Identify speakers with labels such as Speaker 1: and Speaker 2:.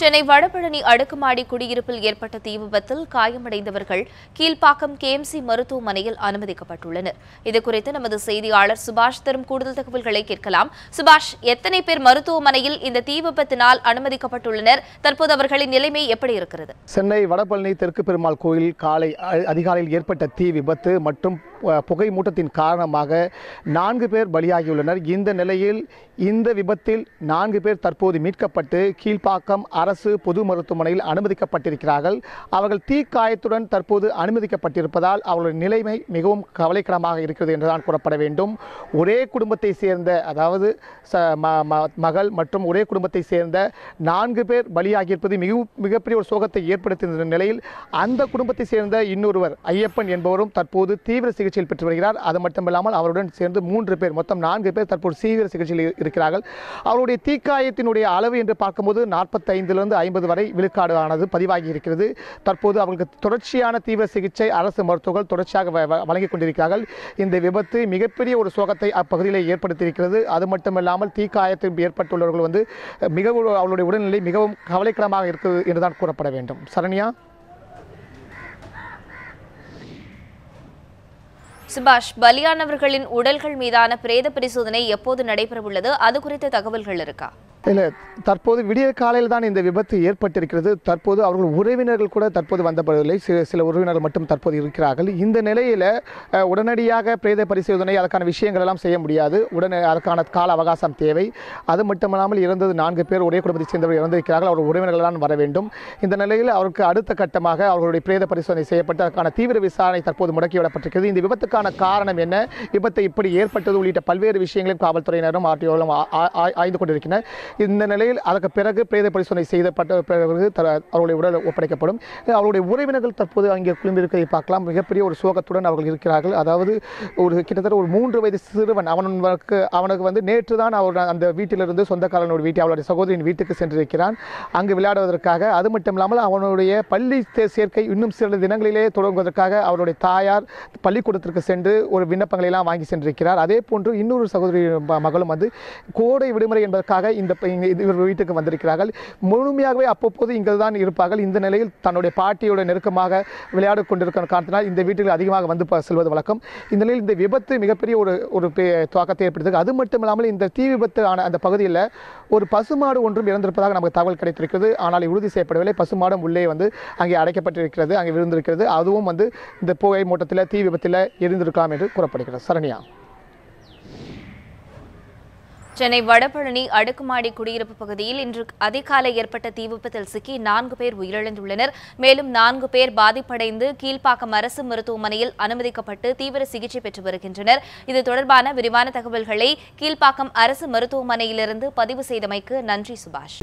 Speaker 1: சென்னை வடபழனி அடுக்குமாடி குடியிருப்பில் ஏற்பட்ட தீ விபத்தில் காயமடைந்தவர்கள் கீழ்ப்பாக்கம் கேஎம்சி மருத்துவமனையில் அனுமதிக்கப்பட்டுள்ளனர். இதுகுறித்து நமது செய்தியாளர் சுபாஷ் தரும் கூடுதல் தகவல்களை கேட்கலாம். சுபாஷ் எத்தனை பேர் மருத்துவமனையில் இந்த தீ விபத்தினால் அனுமதிக்கப்பட்டுள்ளனர்? தற்போது அவர்களின் நிலைமை எப்படி இருக்கிறது?
Speaker 2: சென்னை வடபழனி தெற்கு பெருமாள் கோயில் காலை அதிகாலையில் ஏற்பட்ட தீ விபத்து மற்றும் புகை மூட்டத்தின் காரணமாக நான்கு பேர் பலியாகியுள்ளனர். இந்த நிலையில் இந்த விபத்தில் நான்கு பேர் தற்போது மீட்கப்பட்டு கீழ்ப்பாக்கம் அரசு பொது மருத்துவமனையில் அனுமதிக்கப்பட்டிருக்கிறார்கள். அவர்கள் தீக்காயத்துடன் தற்போது அனுமதிக்கப்பட்டிருப்பதால் அவர்களுடைய நிலைமை மிகவும் கவலைக்கிடமாக இருக்கிறது என்றுதான் கூறப்பட வேண்டும். ஒரே குடும்பத்தை சேர்ந்த அதாவது ச- ம- ம- மகள் மற்றும் ஒரே குடும்பத்தை சேர்ந்த நான்கு பேர் பலியாகியிருப்பது மிகவும் மிகப்பெரிய ஒரு சோகத்தை ஏற்படுத்தியிருந்த நிலையில் அந்த குடும்பத்தை சேர்ந்த இன்னொருவர் ஐயப்பன் என்பவரும் தற்போது தீவிர சிகிச்சை சிகிச்சையில் பெற்று வருகிறார். அது மட்டுமில்லாமல் அவருடன் சேர்ந்து மூன்று பேர் மொத்தம் நான்கு பேர் தற்போது தீவிர சிகிச்சையில் இருக்கிறார்கள். அவருடைய தீக்காயத்தினுடைய அளவு என்று பார்க்கும்போது நாற்பத்தைந்திலிருந்து ஐம்பது வரை விழுக்காடு ஆனது பதிவாகி இருக்கிறது. தற்போது அவர்களுக்கு தொடர்ச்சியான தீவிர சிகிச்சை அரசு மருத்துவர்கள் தொடர்ச்சியாக வ- வழங்கிக் கொண்டிருக்கிறார்கள். இந்த விபத்து மிகப்பெரிய ஒரு சோகத்தை அப்பகுதியில் ஏற்படுத்தியிருக்கிறது. அது மட்டுமில்லாமல் தீக்காயத்தில் ஏற்பட்டுள்ளவர்கள் வந்து மிகவும் அவருடைய உடல்நிலை மிகவும் கவலைக்கிடமாக இருக்குது என்றுதான் கூறப்பட வேண்டும். சரண்யா?
Speaker 1: சுபாஷ் பலியானவர்களின் உடல்கள் மீதான பிரேத பரிசோதனை எப்போது நடைபெறவுள்ளது? அது குறித்த தகவல்கள் இருக்கா?
Speaker 2: இல்லை தற்போது விடிய காலையில் தான் இந்த விபத்து ஏற்பட்டிருக்கிறது. தற்போது அவர்கள் உறவினர்கள் கூட தற்போது வந்தப்படவில்லை சில சில உறவினர்கள் மட்டும் தற்போது இருக்கிறார்கள். இந்த நிலையில் உடனடியாக பிரேத பரிசோதனை அதற்கான விஷயங்கள் எல்லாம் செய்ய முடியாது. உடனே அதற்கான கால அவகாசம் தேவை. அது மட்டுமல்லாமல் இறந்தது நான்கு பேர் ஒரே குடும்பத்தை சேர்ந்தவர்கள் இறந்திருக்கிறார்கள். அவர் உறவினர்கள் தான் வர வேண்டும். இந்த நிலையில் அவருக்கு அடுத்த கட்டமாக அவர்களுடைய பிரேத பரிசோதனை செய்யப்பட்டு அதற்கான தீவிர விசாரணை தற்போது முடக்கிவிடப்பட்டிருக்கிறது இந்த விபத்துக்கான காரணம் என்ன? விபத்து இப்படி ஏற்பட்டது உள்ளிட்ட பல்வேறு விஷயங்களையும் காவல்துறையினரும் ஆர்டிஓலும் ஆய்ந்து கொண்டிருக்கின்றனர். இந்த நிலையில் அதற்கு பிறகு பிரேத பரிசோதனை செய்தப்பட்ட பிறகு த- உடல் ஒப்படைக்கப்படும். அவருடைய உறவினர்கள் தற்போது அங்கே குழும்பிருப்பதை பார்க்கலாம். மிகப்பெரிய ஒரு சோகத்துடன் அவர்கள் இருக்கிறார்கள். அதாவது ஒரு கிட்டத்தட்ட ஒரு மூன்று வயது சிறுவன் அவனுக்கு அவனுக்கு வந்து நேற்று தான் அவர் அந்த வீட்டிலிருந்து சொந்தக்காரனோட வீட்டை அவருடைய சகோதரியின் வீட்டுக்கு சென்றிருக்கிறான். அங்கு விளையாடுவதற்காக. அது மட்டும் இல்லாமல் அவனுடைய பள்ளி சேர்க்கை இன்னும் சில தினங்களிலே தொடங்குவதற்காக அவருடைய தாயார் பள்ளிக்கூடத்திற்கு சென்று ஒரு விண்ணப்பங்களை எல்லாம் வாங்கி சென்றிருக்கிறார். அதே போன்று இன்னொரு சகோதரி மகளும் வந்து கோடை விடுமுறை என்பதற்காக இந்த இவர் வீட்டுக்கு வந்திருக்கிறார்கள். முழுமையாகவே அப்பப்போது இங்கே தான் இருப்பார்கள். இந்த நிலையில் தன்னுடைய பாட்டியோட நெருக்கமாக விளையாடு கொண்டிருக்கிற காரணத்தினால் இந்த வீட்டில் அதிகமாக வந்து ப- செல்வது வழக்கம். இந்த நிலையில் இந்த விபத்து மிகப்பெரிய ஒரு ஒரு பே- தாக்கத்தை ஏற்படுத்தியது அது மட்டும் இல்லாமல் இந்த தீ விபத்து ஆன அந்த பகுதியில் ஒரு பசுமாடு ஒன்றும் இறந்திருப்பதாக நமக்கு தகவல் கிடைத்திருக்கிறது. ஆனால் உறுதி செய்யப்படவில்லை. பசுமாடும் உள்ளே வந்து அங்கே அடைக்கப்பட்டிருக்கிறது அங்கே விழுந்திருக்கிறது. அதுவும் வந்து இந்த புகை மூட்டத்தில் தீ விபத்தில் எரிந்திருக்கலாம் என்று கூறப்படுகிறது. சரண்யா.
Speaker 1: சென்னை வடபழனி அடுக்குமாடி குடியிருப்பு பகுதியில் இன்று அதிகாலை ஏற்பட்ட தீ விபத்தில் சிக்கி நான்கு பேர் உயிரிழந்துள்ளனர். மேலும் நான்கு பேர் பாதிப்படைந்து கீழ்ப்பாக்கம் அரசு மருத்துவமனையில் அனுமதிக்கப்பட்டு தீவிர சிகிச்சை பெற்று வருகின்றனர். இது தொடர்பான விரிவான தகவல்களை கீழ்ப்பாக்கம் அரசு மருத்துவமனையிலிருந்து பதிவு செய்தமைக்கு நன்றி சுபாஷ்.